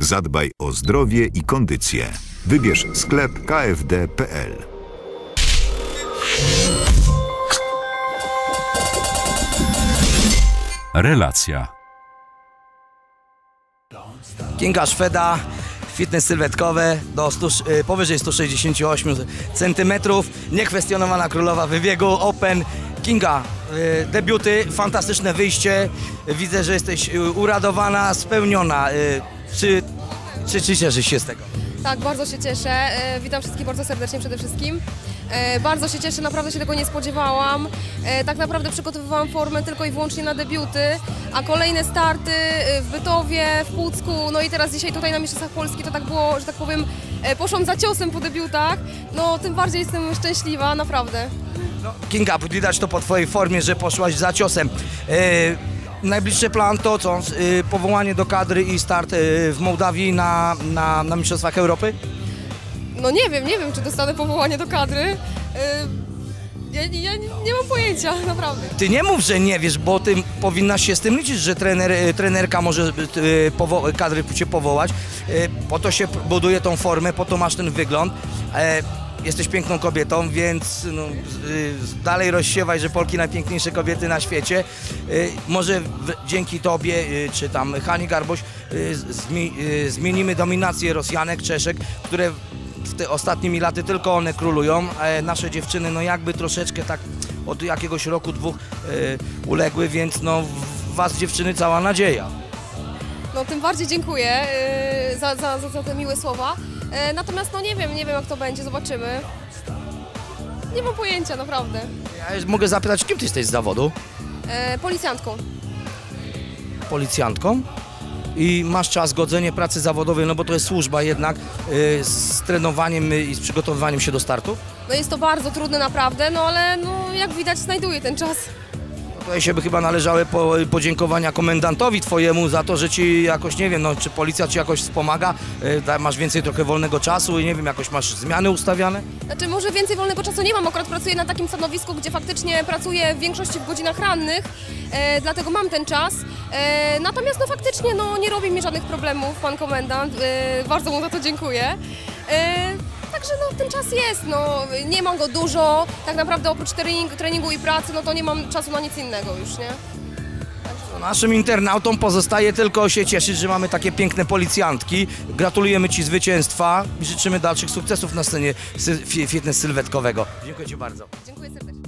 Zadbaj o zdrowie i kondycję. Wybierz sklep kfd.pl. Relacja. Kinga Szweda, fitness sylwetkowe do 100, y, powyżej 168 cm, niekwestionowana królowa wybiegu, open. Kinga, debiuty, fantastyczne wyjście, widzę, że jesteś y, uradowana, spełniona. Y, Czy, czy, czy cieszysz się z tego? Tak, bardzo się cieszę. E, Witam wszystkich bardzo serdecznie przede wszystkim. E, Bardzo się cieszę, naprawdę się tego nie spodziewałam. E, Tak naprawdę przygotowywałam formę tylko i wyłącznie na debiuty, a kolejne starty e, w Bytowie, w Pucku, no i teraz dzisiaj tutaj na Mistrzostwach Polski to tak było, że tak powiem, e, poszłam za ciosem po debiutach. No tym bardziej jestem szczęśliwa, naprawdę. Kinga, widać to po twojej formie, że poszłaś za ciosem. Y, Najbliższy plan to co? Y, Powołanie do kadry i start y, w Mołdawii na, na, na Mistrzostwach Europy? No nie wiem, nie wiem, czy dostanę powołanie do kadry. E, Ja, ja nie, nie mam pojęcia, naprawdę. Ty nie mów, że nie wiesz, bo ty powinnaś się z tym liczyć, że trener, y, trenerka może y, powo- kadry cię powołać. Y, Po to się buduje tą formę, po to masz ten wygląd. Jesteś piękną kobietą, więc no, y, dalej rozsiewaj, że Polki najpiękniejsze kobiety na świecie. Y, Może dzięki tobie, y, czy tam Hani y, zmienimy dominację Rosjanek, Czeszek, które w te ostatnimi laty tylko one królują, nasze dziewczyny no jakby troszeczkę tak od jakiegoś roku, dwóch uległy, więc no was dziewczyny cała nadzieja. No tym bardziej dziękuję za, za, za te miłe słowa. Yy, natomiast no nie wiem, nie wiem jak to będzie, zobaczymy. Nie mam pojęcia, naprawdę. Ja mogę zapytać, kim ty jesteś z zawodu? Yy, policjantką. Policjantką? I masz czas godzenie pracy zawodowej, no bo to jest służba jednak, y, z trenowaniem y, i z przygotowywaniem się do startu? No jest to bardzo trudne naprawdę, no ale no, jak widać znajduję ten czas. Tutaj się by chyba należały po, podziękowania komendantowi twojemu za to, że ci jakoś, nie wiem, no, czy policja ci jakoś wspomaga, y, masz więcej trochę wolnego czasu i nie wiem, jakoś masz zmiany ustawiane? Znaczy może więcej wolnego czasu nie mam, akurat pracuję na takim stanowisku, gdzie faktycznie pracuję w większości w godzinach rannych, e, dlatego mam ten czas. E, natomiast no faktycznie no, nie robi mi żadnych problemów pan komendant, e, bardzo mu za to dziękuję. Także no, ten czas jest, no, nie mam go dużo, tak naprawdę oprócz treningu, treningu i pracy, no to nie mam czasu na nic innego już, nie? No, naszym internautom pozostaje tylko się cieszyć, że mamy takie piękne policjantki. Gratulujemy Ci zwycięstwa i życzymy dalszych sukcesów na scenie fitness sylwetkowego. Dziękuję Ci bardzo. Dziękuję serdecznie.